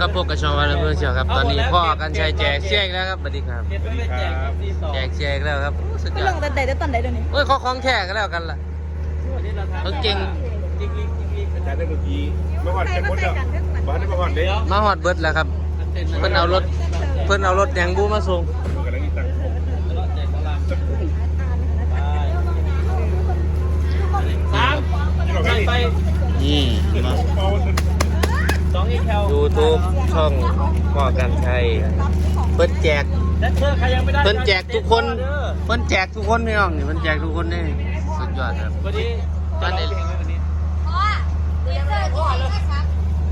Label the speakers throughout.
Speaker 1: ครับพวกกระชอนวันเมืองเชียวครับ ตอนนี้พ่อกันชัยแจกเชียร์อีกแล้วครับสวัสดีครับ
Speaker 2: เก็บไว้เป็นแจกครับที่สอง
Speaker 1: แจกเชียร์อีกแล้วครับโอ้สุด
Speaker 3: ไม่
Speaker 1: ย
Speaker 3: ล
Speaker 1: อด
Speaker 3: งแต่ใดแต่ตอนใดเดี๋ยวนี้
Speaker 1: เฮ้ยเขาคล้องแท้กันแล้วกันล่ะ
Speaker 2: วันนี้เราทำ
Speaker 1: เขาเก่ง
Speaker 2: จริงจริงจริง
Speaker 4: อาจารย์ได้เมื่อกี้มาหอดกันหมดแล้วบ้านได้มาหอดเด้
Speaker 2: เดี๋ยว
Speaker 1: มาฮอดเบิร์ดแล้วครับ เพิ่นเอารถ เพิ่นเอารถแดงบูมาส่ง
Speaker 4: กำลังตั้งผม
Speaker 2: เราแจกตารางสามใส่ไป
Speaker 1: นี่มา
Speaker 4: เอา
Speaker 2: สองอี แคล
Speaker 1: ยูทูบช่องพ่อกันชัยเพิ่นแจก
Speaker 2: และเธอใครยังไม่ได้
Speaker 1: เพิ่นแจกทุกคนเพิ่นแจกทุกคนพี่น้องนี่เพิ่นแจกทุกคนนี่สุดยอดครับ
Speaker 2: วันนี้จะร้องเพลงไหมวันนี้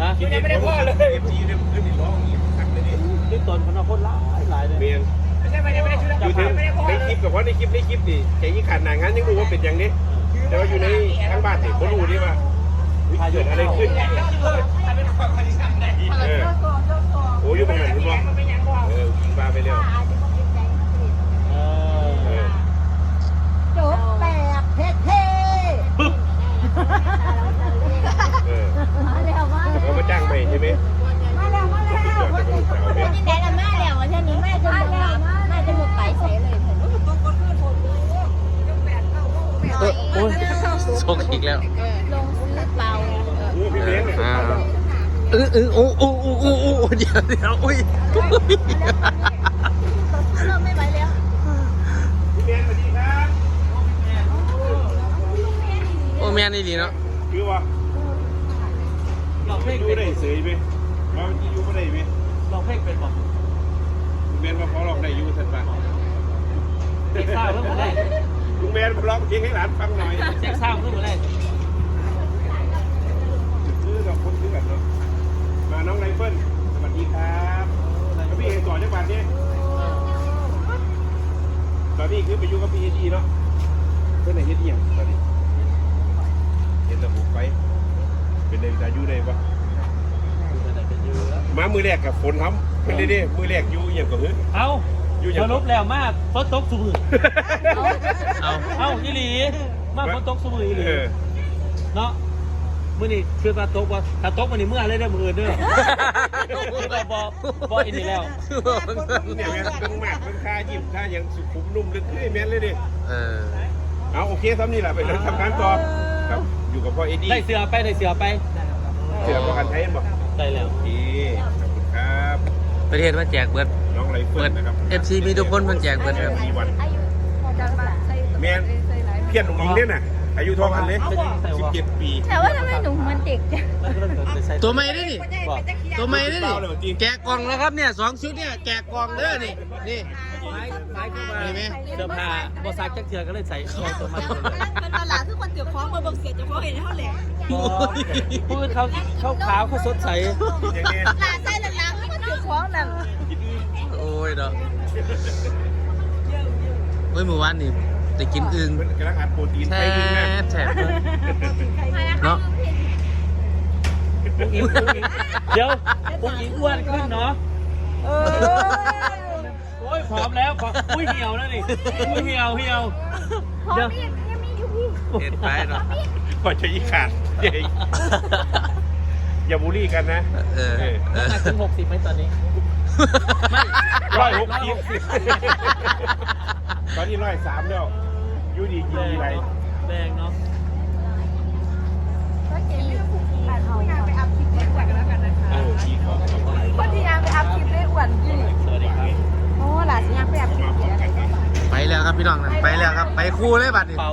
Speaker 2: ฮะ
Speaker 4: กินเองไม่ได้พ่อเลยเอฟซีเนี่ยขึ้นอีกร้องอีกทักเลยดิ
Speaker 2: นี่ตนพนักคนหลายหลายเลย
Speaker 4: เมียนอยู่ถึงในคลิปกับว่าในคลิปในคลิปนี่ใจยิ่งขาดหนังงั้นยังรู้ว่าเป็นอย่างนี้แต่ว่าอยู่ในทั้งบ้านนี่เขารู้ดิว่าเกิดอะไรขึ้น เออโอ้ยอยู่ตรงไหนคุณพ่อเออมาไปเร็ว
Speaker 2: เออ
Speaker 4: เออ
Speaker 3: จบแปดเท่เท่
Speaker 4: เออ
Speaker 3: มาแล้วมา
Speaker 4: แต่เขามาจ้างใหม่ใช่ไหม
Speaker 3: มาแล้วมาแล้ว
Speaker 4: สุดยอดแลูกสาว
Speaker 3: ที่ไหนกันมาแล้วเท่านี้แม่จะหมดแล้วแม่จะหมดไปใช้เลย
Speaker 1: โอ้ยส่งอีกแล้ว
Speaker 3: ลงซื้อเปล่า
Speaker 4: โอ้พี่เลี้ยงเนี่ย
Speaker 1: อ่า เออเออโอ้โอ้โอ้โอ้โอ้เดี๋ยวเดี๋ยวอุ้ย
Speaker 3: เริ่มไม่ไหวแล้ว
Speaker 4: พี่เลี้ยงสวัสดีครับ
Speaker 1: โอ้แม่นี่ดีเนาะ
Speaker 4: คือว่า
Speaker 2: ลองเพลง
Speaker 4: อยู่ได้เสยไหมว่ามันอยู่ไม่ได้ไหม
Speaker 2: ลองเพลงเป็นบอก
Speaker 4: เมียนมาพอลองได้ยู่สันปะ
Speaker 2: เช็คข้าวเพิ่มมดเลย
Speaker 4: ลุงเมียนมาลองเพลงให้หลานฟังหน่อย
Speaker 2: เช็คข้าวเพิ่มหมดเลย
Speaker 4: ซื้อกับคนซื้อกันเนาะมาน้องไรเฟิลสวัสดีครับแล้วพี่เห็นต่อจังหวัดนี้ตอนนี้ คือไปอยู่กับพี่เอดีเนาะเพื่อนไหนเฮ็ดเอียงตอนนี้เห็นระบุไปเป็นในอายุได้ปะมามือแรกกับฝนทำเป็นได้ๆมือแรกอยู่เอียงกับหือ
Speaker 2: เอา
Speaker 4: อยู่อย่าง
Speaker 2: สรุปแล้วมากฝนตกสุมือ
Speaker 1: เอา
Speaker 2: เอ้าอีหลีมากฝนตกสุมืออีหลี
Speaker 4: เออ
Speaker 2: เนาะ มื่อนี้คือมาตกว่าถ้าตกมันนี่เมื่อไรได้อมืออื่นเด้อเราบอบออินนี่แล้ว
Speaker 4: เนี่ยแม่นเพิ่งมากเพิ่งค่ายิ้มค่าอย่างสุขุมนุ่มลึกขึ้นแม่นเลยดิ
Speaker 1: เออ
Speaker 4: เอาโอเคซ้ำนี่แหละไปเลยทำงานต่อครับอยู่กับพ่อเอ็ดดี้
Speaker 2: ได้เสือไปได้เสือไป
Speaker 4: เสือประกันไทยบอก
Speaker 2: ได้แล้ว
Speaker 4: โอเคขอบคุณครับ
Speaker 1: ประเทศว่าแจกเบิร์ด
Speaker 4: น้องไรเฟิ
Speaker 1: เบิ
Speaker 4: ร์
Speaker 1: ร์ด
Speaker 4: นนะครับ
Speaker 1: FC มีทุกคนเพิ่นแจกเบิร์ดครับ
Speaker 4: มีวันแม่นเพี้ยนหนุ่มยิงเนี่ยน่ะ อายุเท่ากันเลยสิบเจ็ดปี
Speaker 3: แต่ว่าทำไมหนูมันเด็กจัง
Speaker 2: แล้วก็เริ่มไปใส่
Speaker 1: ตัวใหม่ได้นี่
Speaker 2: บอก
Speaker 1: ตัวใหม่ได้นี่แกะกล่องแล้วครับเนี่ยสองชุดเนี่ยแกะกล่องเด้อนี่นี่
Speaker 2: ไม้ไม้ขึ้นมา
Speaker 1: เห็นไหม
Speaker 2: เสื้อผ้าบอซักจักเถื่อก็เลยใส่คอตัวมัน
Speaker 3: มันตลาดทุกคนเกี่ยวข้องมาบอกเสียจะพอเห็นเท่าไหร่
Speaker 2: พูดเขาเขาขาวเขาสดใส
Speaker 4: อย่างนี้
Speaker 3: ลาใส่หลังๆทุกคนเกี่ยวข้องนั่น
Speaker 1: โอ้ยเนาะเฮ้ยเมื่อวานนี่ ได้กินอึ่ง
Speaker 4: มันกำลังอัดโปรตีน
Speaker 1: แท
Speaker 4: ไปดึงนะ
Speaker 1: บแทบเนาะ
Speaker 2: ปุ๊กอิงปุ๊กอิงเดี๋ยวปุ๊กอิงอ้วนขึ้นเนาะโอ้ยผอมแล้วผอมอุ้ยเหี่ยวแล้วนี่อุ้ยเหี่ยวเหี่ยว
Speaker 3: พอ
Speaker 2: เดี๋ยว
Speaker 3: มียังมีอยู่พี่
Speaker 1: เห็นไปเนาะ
Speaker 4: พอจะยี่ขาดเย้อย่าบูลลี่กันนะ
Speaker 1: เออเออ
Speaker 2: น้ำหนักถึงหกสิบไหมตอนนี้ไม่
Speaker 4: ร้อยหกสิบตอนนี้ร้อยสามแล้ว อยูดีกินดีไร
Speaker 2: แดงเนาะ
Speaker 3: ก็เก่งอ่านาไปอัพคลิปได้อ้วนแล้วกันนะคะ
Speaker 4: เออขี้ขอ
Speaker 3: คนที่ยังไปอัพคลิปได้อ้วนยี่
Speaker 2: สวัสดีครับ
Speaker 3: โอ้หลานยังไปอัพคลิปเยอะ
Speaker 1: ไปแล้วครับพี่น้องนะไปแล้วครับ ไปคู่เลยบัดนี้
Speaker 2: เป่า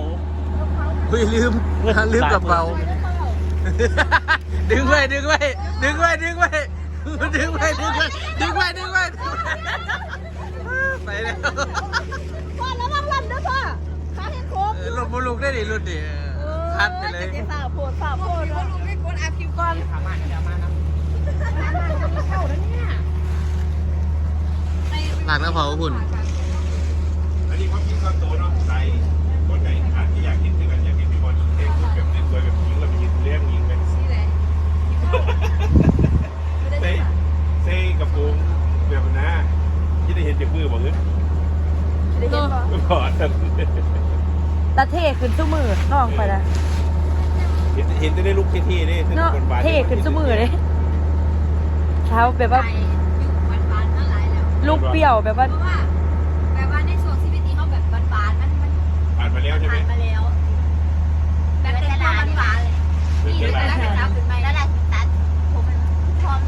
Speaker 1: เฮ้ยลืมลืมกระเป๋า ดึงไว้ดึงไว้ดึงไว้ดึงไว้ดึงไว้ดึงไว้ดึงไว้ดึงไว้ไปแล้ว
Speaker 3: พ่อแล้วรางวัลด้วยพ่อ ห็นโค้ง
Speaker 1: เออหลบบุลุกได้ดิรุ่นดิคัดไปเลย
Speaker 3: จะฝ่าโพดฝ่าโพดว่าลุงไม่ควรอัพคลิปก่อนขามาเดี๋ยวมานะเข้าแล้วเนี่ย
Speaker 1: หลังน้ำเผาหุ่น
Speaker 4: อันนี้ความคิดส่วนตัวเนาะใส่คนไหนอาจจะอยากเห็นด้วยกันอยากเห็นพี่บอลยิงเองแบบสวยแบบยิงแล้วไปยิงเลี้ยงยิงไปเซ่เซ่กระโปรงแบบนั้นนะที่ได้เห็นจากมือบอกเฮ้ย
Speaker 3: ได้เห็นป่ะ
Speaker 4: พอเตา
Speaker 3: เท่ ขึ้นสู้มือน้องไปละ
Speaker 4: ห็นเห็นจะได้ลุกเท่ๆนี่
Speaker 3: เนาะเท่ขึ้นสู้มือเลยเช้าแบบว่า
Speaker 5: อยู่บ้านๆมาหลายแล้ว
Speaker 3: ลูกเปรี้ยวแบบว่า
Speaker 5: เพราะว่าแบบว่าในช่วงชีวิตนี้เขาแบบบ้านๆมันมัน
Speaker 4: ผ่านมาแล้วใช่ไหม
Speaker 5: ผ่านมาแล้วแบบเป็นตัวบ้านๆเลยนี่เป็นแล้วเป็นแล้วเป็นไปแล้วล่ะตัดผมมันพร้อม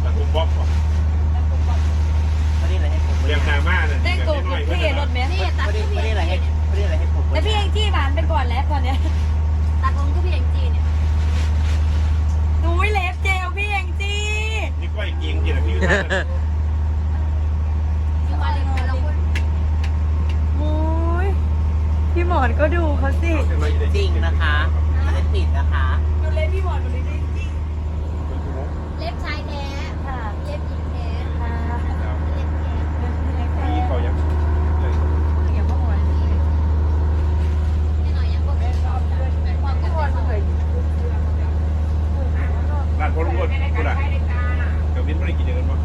Speaker 4: แต่ผมบอกก่อน
Speaker 2: ไม่ได้อะไรให้ผม
Speaker 4: เรียงนามาเนี่ย
Speaker 3: ได้โกบกับพี่รถไหม
Speaker 5: นี่ตัด
Speaker 2: ไม่ได้
Speaker 5: ที่
Speaker 2: ไม่
Speaker 5: พี่
Speaker 2: ได้อะไรให้ไม่ได้อะไรให้ผม
Speaker 3: แล้วพี่เองจี้หวานไปก่อนแล้วตอนเนี้ย
Speaker 5: ตัดผมก็พี่เองจีเนี่ย
Speaker 3: อุ้ยเล็บเจลพี่เองจี้
Speaker 4: นี่ก็ไอ้เกียงจริงๆนะพี่ยุทธนา
Speaker 5: อยู่มาเลยแต่ละคน
Speaker 3: มุ้ยพี่หมอนก็ดูเขาสิ
Speaker 2: จริงนะคะไม่ได้ติดนะคะ
Speaker 3: ดูเล็บพี่หมอนดูเล็บจริง
Speaker 5: เล็บชายแท้
Speaker 3: ๆค่ะ
Speaker 5: เล็บหญิงแท้
Speaker 3: ค่ะ
Speaker 5: เล็บแท้
Speaker 4: พี่เขายังเลย
Speaker 3: อย่ามาหมอน
Speaker 5: ไม่หน่อยยังพวกเป็นความกัน
Speaker 3: หมอนเหมือน
Speaker 4: ร้านพลรวดกูล่ะกับวินไม่ได้กินอย่างนั้นมั้ง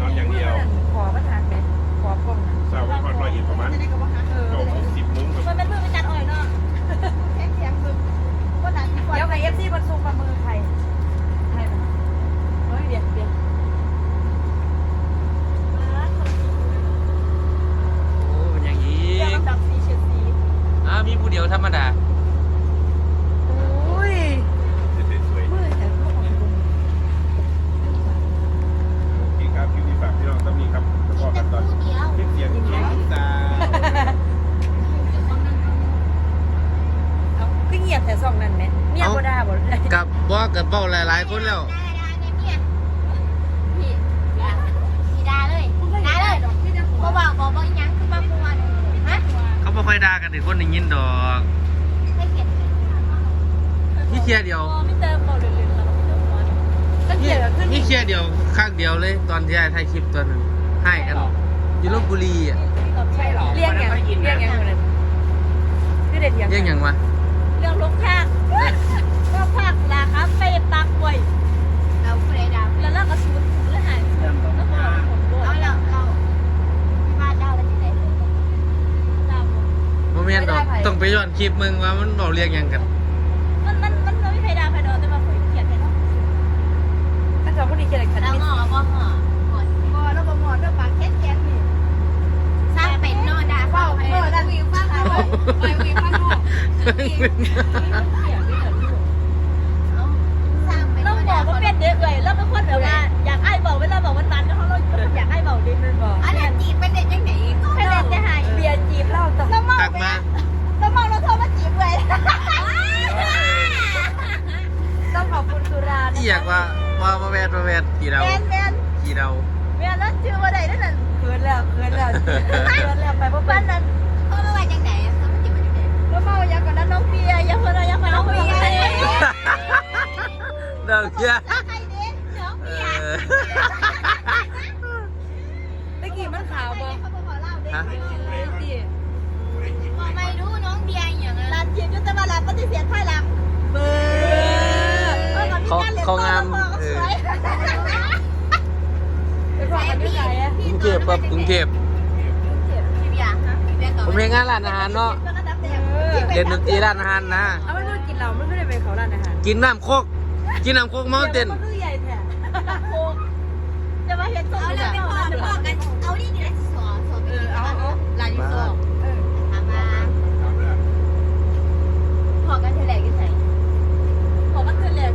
Speaker 4: นอนอย่างเดียว
Speaker 3: ขอประทานเป็นขอกล้องนะ
Speaker 4: สาวไปพอดรอยเอ็ดประมาณ
Speaker 3: เอ
Speaker 4: เก้า
Speaker 3: อ
Speaker 4: โมงสิบโมงแบบ
Speaker 5: มันเป็นเพื่อนเป็นจัดอ่อยเนาะแข็งแข็งคือก็หนักที่
Speaker 3: เดี๋ยวใครเอฟซีมันซูมมามือใครใครมันเฮ้ยเดี๋ยวเดี๋ยว
Speaker 1: โอ้เป็นอย่างนี้
Speaker 3: เดี๋ยวลำดับสีเฉดสี
Speaker 1: อ่ามีผู้เดียวธรรมดา
Speaker 3: อุ้ย
Speaker 4: สวย
Speaker 3: มือแต่พวกของคุณ
Speaker 4: ๆโอเคครับคลิปนี้ฝากพี่น้องต้องมีครับแล้วก็กันตอน
Speaker 5: คู่เดียว
Speaker 4: คลิปเสียงเกียงตา
Speaker 3: เอา ขึ้นเหยียบแต่ซองนั่นไหมเมียบ่ได้บ่ได้
Speaker 1: กับบอกกับเบ้าหลาย ๆ คนแล้ว
Speaker 5: ได้ได้เนี่ยพี่พี่ด่าเลยด่าเลยเขาบอกบอกบอกยังคือมาปวนฮะ
Speaker 1: เขาบ่ค่อยด่ากันอีกคนได้ยินดอก
Speaker 5: ไม่เก็ต
Speaker 1: มีเคียเดียว
Speaker 3: ไม่เติมบ่เลยเลยเราไม่ต้องมอนก็เหยียบขึ้น
Speaker 1: มีเคียเดียวข้างเดียวเลยตอนที่ไอ้ถ่ายคลิปตัวนึงให้กันอยู่ลบบุรีอะ
Speaker 3: ใช่หรอเรียกอย่างเรียกอย่างเลยพี่เด็ดอย่าง
Speaker 1: เรื่องหยังวะ
Speaker 3: เรื่องลกภาค ภาคลาครับไปปักไว้
Speaker 5: เราผู้ใดด่า
Speaker 3: แล้วเราก็สูดแล้วหายแล้วก็ผมโด
Speaker 5: เอาเราเราบ้านเจ้าเป็นยังไง
Speaker 3: ตาม
Speaker 1: โมเมนต์ดอกต้องไปย้อนคลิปมึงว่ามันบอกเรียกยังกัน
Speaker 3: มันมันมันไม่ใครด่าใครโดนแต่ว่าผมเขียนให้เนาะถ้าเขาพูดดีเขียนอะไรกัน
Speaker 5: เราหงอบ่หงอหงอ
Speaker 3: พอแล้วบ่หมอนด้วยปากแค้นแค้นนี่
Speaker 5: สร้างเป็นนอด่าเข้าไป
Speaker 3: เออแล้ววิวฟังเอาไปวิวฟังลูก ยากว่าว่ามาแว
Speaker 1: ดมาแวดกี่เรา
Speaker 3: แมนแมน
Speaker 1: กี่เรา
Speaker 3: แมนแล้วชื่อว่าใดนั่นน่ะเขินแล้วเขินแล้วเขินแล้วไปเพราะบ้านนั้น
Speaker 5: เขาไม่ว่าจังไหนเขาไม่จีบมันจังไหน
Speaker 3: แล้วเมาอยากกับนั้นน้องเบียร์อยากเพื่อนอยากกับน้องเบียร์
Speaker 1: เดิมเชีย
Speaker 5: ใครเด็กน้องเบียร์
Speaker 3: ตะกี้มันขาวบ่
Speaker 5: เขาบอกเล่าเด็ก
Speaker 1: ฮะ
Speaker 5: บอกไม่รู้น้องเบียร์อย่างนั้น
Speaker 3: ร้านจีบยุติมาร้านปฏิเสธภายหลังเบอร์
Speaker 1: เขาเขางามเออ
Speaker 3: เป็นความกันด้วยใจอะ
Speaker 1: กรุงเทพครับกรุงเทพ
Speaker 5: พี่เบียร์พี่เบียร์ต่อ
Speaker 1: ผมเห็นงานร้านอาหารเนาะเล่นดนตรีร้านอาหารนะ
Speaker 3: เอาไม่พูดกินเราไม่ได้ไปเขาร้านอาหาร
Speaker 1: กินน้ำโคกกินน้ำโคกเมาเต้น
Speaker 3: มันคือใหญ่แท้โคกจะมาเห็นส้ม
Speaker 5: เอา
Speaker 3: เล
Speaker 5: เลยย
Speaker 3: ไม่
Speaker 5: ไม่
Speaker 3: พ
Speaker 5: พ
Speaker 3: อ
Speaker 5: อ
Speaker 3: ไม่
Speaker 5: ไม่
Speaker 3: พ
Speaker 5: พ
Speaker 3: อ
Speaker 5: อ
Speaker 3: กั
Speaker 5: กันนเอาดิเดี๋ยวสอนสอนไป
Speaker 3: เออ
Speaker 5: กิน
Speaker 3: เอา
Speaker 5: เอา
Speaker 3: เอาลายยูโซเออ
Speaker 5: ถามมาพอกันเท่าไหร่กันไหน
Speaker 3: พอมันคือเลย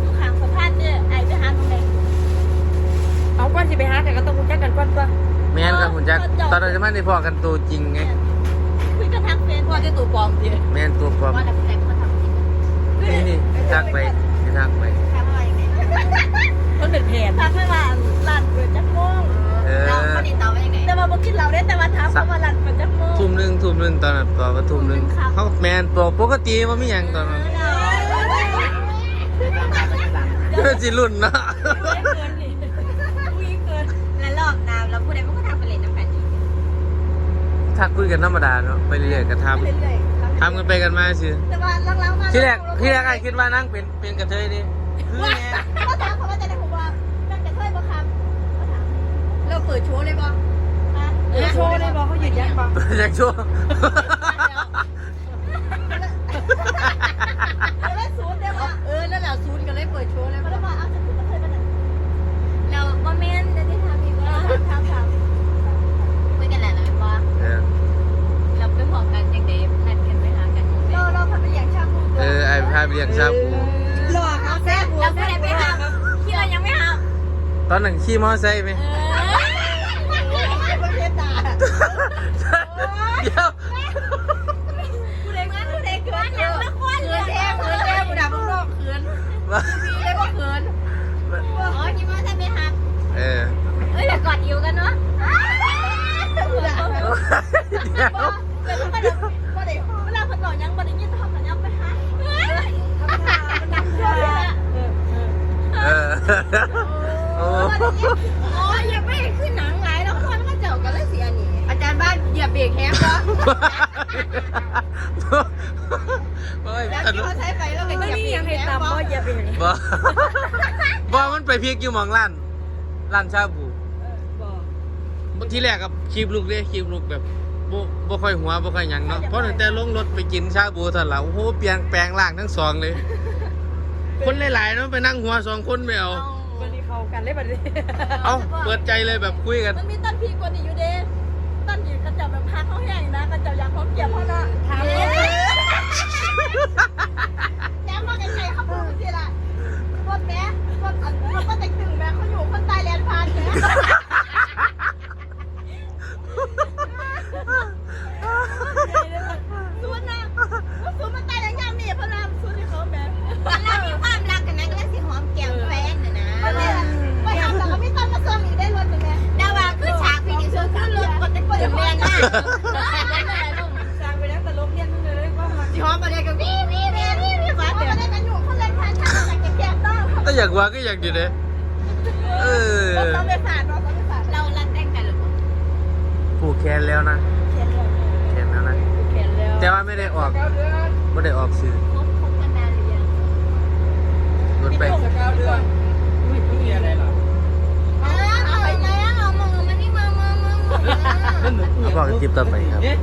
Speaker 3: อยู่ข้างสะพานเนี่ยไอ้ไปหาตรงไหนเอาก้อนสิไปหาแต่ก็ต้องคุ้นจักกันก้อนตัว
Speaker 1: แม่นครับคุณแจ็ค ตอนเราจะมาได้พอกันตัวจริงไง
Speaker 3: คุยกันทางเฟซพอจะตัวปลอมสิ
Speaker 1: แม่นตัวปลอม
Speaker 5: ว่าแต่ผู้ใดเขาทำจริง
Speaker 1: นี่นี่ทักไปนี่ทักไป
Speaker 5: ทำอะไรไหม
Speaker 3: มันเป็นแผนทักไม่ว่าร้านเปิดจักโมง
Speaker 1: เออ
Speaker 5: เราเขาติดต่อไปยังไง
Speaker 3: แต่ว่าบ่กินเหล้าได้แต่ว่าทักเพราะว่าร้านเปิดจักโมง
Speaker 1: ทุ่มหนึ่งทุ่มหนึ่งตอนนั้นตัวก็ทุ่มหนึ่งเขาแมนตัวปกติว่ามีอย่างตอนนั้นจิรุ่นเนาะ
Speaker 5: แล้วรอบน้ำเราผู้ใดมันก็ทำไปเลยน้ำแข็งอีก
Speaker 1: ทักคุยกันธรรมดาเนาะไปเรื่อยๆก็ทำทำกันไปกันมาสิ
Speaker 3: แต่ว่าหลังๆมา
Speaker 1: ที่แรกที่แรกไอ้คิดว่านั่งเป็นเป็นกระเทยนี่คือไง
Speaker 3: เขาถามเขาว่าจะได้ผมว่านั่งจะช่วยบ่ครับเราเปิดโชว์เลยบ่เปิดโชว์เลยบ่เขาหยุดยักบ่
Speaker 1: อยากช่วง
Speaker 3: แล้วศูนย์ได้บ่เออนั่นแหละศูนย์ก็เลยเปิดโชว์เลยบ่แล้วมาเอาจะถูกกระ
Speaker 1: ลี้ยงชาบู
Speaker 3: หลอกเขาแซ่บ
Speaker 5: แล้วผู้ใดไปหาที่เรายังไม่หา
Speaker 1: ตอนนั้นขี่มอไซค์ไหม
Speaker 5: เออ
Speaker 3: ประเทศตา
Speaker 1: เดี๋ยว
Speaker 3: ผู้ใดงั้นผู้ใดเกิน
Speaker 5: ยังละคน
Speaker 3: เกิ
Speaker 5: เลย
Speaker 3: นแท้เกินแท้ผู้ดาบุ้งนอกเกิน
Speaker 1: มา
Speaker 3: พี่เลยก็เกิน
Speaker 5: อ๋อที่มาใช่ไหมคะ
Speaker 1: เออ
Speaker 5: เอ้ยเดี๋ยวกอดอิวกันเนาะ
Speaker 3: ผู้ดา
Speaker 1: เดี๋ยว
Speaker 3: แต่ถ้าไม่ได้ไม่ได้เวลาคนหล่อยังไม่ได้ยินทำกันยังไปหามันดังเชื่อเลยละ
Speaker 1: เออโอ้
Speaker 3: อ๋อยังไม่ขึ้นหนังไงแล้วคนก็เจากันแล้วเสียนี่อาจารย์ บ้านเหยียบเบรกแฮมก็
Speaker 1: โอ้ย
Speaker 3: แล้ว
Speaker 1: ตล
Speaker 3: ที่
Speaker 1: ก
Speaker 3: เขาใช้ไปแล้วก็เหยียบเบรกแฮมก็
Speaker 5: อย่าไปไหน
Speaker 1: บ่บ่มันไปเพียกอยู่หมองร้านร้านชาบูที่แรกกับคลิปลูกเด้คลิปลูกแบบบ่บ่ค่อยหัวบ่ค่อยหยังเนาะเพราะตั้งแต่ลงรถไปกินชาบูเท่านั้นละโอ้โหเปลี่ยนแปลงร่างทั้งสองเลย คนหลายๆเนาะไปนั่งหัวสองคนไม่เอา
Speaker 3: วันนี้เขากันเลยบัดนี้
Speaker 1: เอาเปิดใจเลยแบบคุยกัน
Speaker 3: มันมีต้นพีกว่านี้อยู่เด้ ต้นพีกระเจับแบบพักเขาแห้งนะกระเจับยางเขาเกี่ยวเขานะถามเลยแย้มมาไกลๆเขาพูดสิล่ะรถแม่รถอันรถก็แต่งตึงแม่เขาอยู่คนตายแลนด์พานแม่ยนนะซูนมันตายแล้วยังมีพลังซูนที่เขาแม่
Speaker 5: ตอนเรามีความรักกันนะก็เลยสิหอมแก้มแฟนนะนะ
Speaker 3: ไปทำแต่ก็ไม่ต้องมาเสริมอีกได้รถเลยแม่
Speaker 5: ดาว่าคือฉากพี่นี่คือคือรถกดตะกดแมนมาก
Speaker 3: สร้างไปแล้วแต่ลบเรียนเลยว่ามัน
Speaker 5: หอมอะไรกันพี่พี่พี่พี่พี่
Speaker 3: ฟ้าแต่ได้กันอยู่คนเล่นพันชาติจากแก่ๆต้อง
Speaker 1: แต่อยากว่าก็อยากอยู่เด้เออ
Speaker 3: เราต้องไปผ่านเราต้องไปผ่าน
Speaker 5: เราลันแต่งกันหรือเปล่า
Speaker 1: ผูกแขนแล้วนะ
Speaker 3: เขียนเลย
Speaker 1: แขนแล้วนะ
Speaker 3: เขียนแล้ว
Speaker 1: แต่ว่าไม่ได้ออกไม่ได้ออกสื่อ
Speaker 5: คบคบกันนานหรือยัง
Speaker 1: รถไป
Speaker 3: เก้าเดือน
Speaker 2: มีอะไรหรอ
Speaker 5: อ้าวเอาไปแล้วเอามึงมันนี่มามามามา
Speaker 1: เอาบอกกันคลิปต่อไปครับ
Speaker 2: เอ๊ะ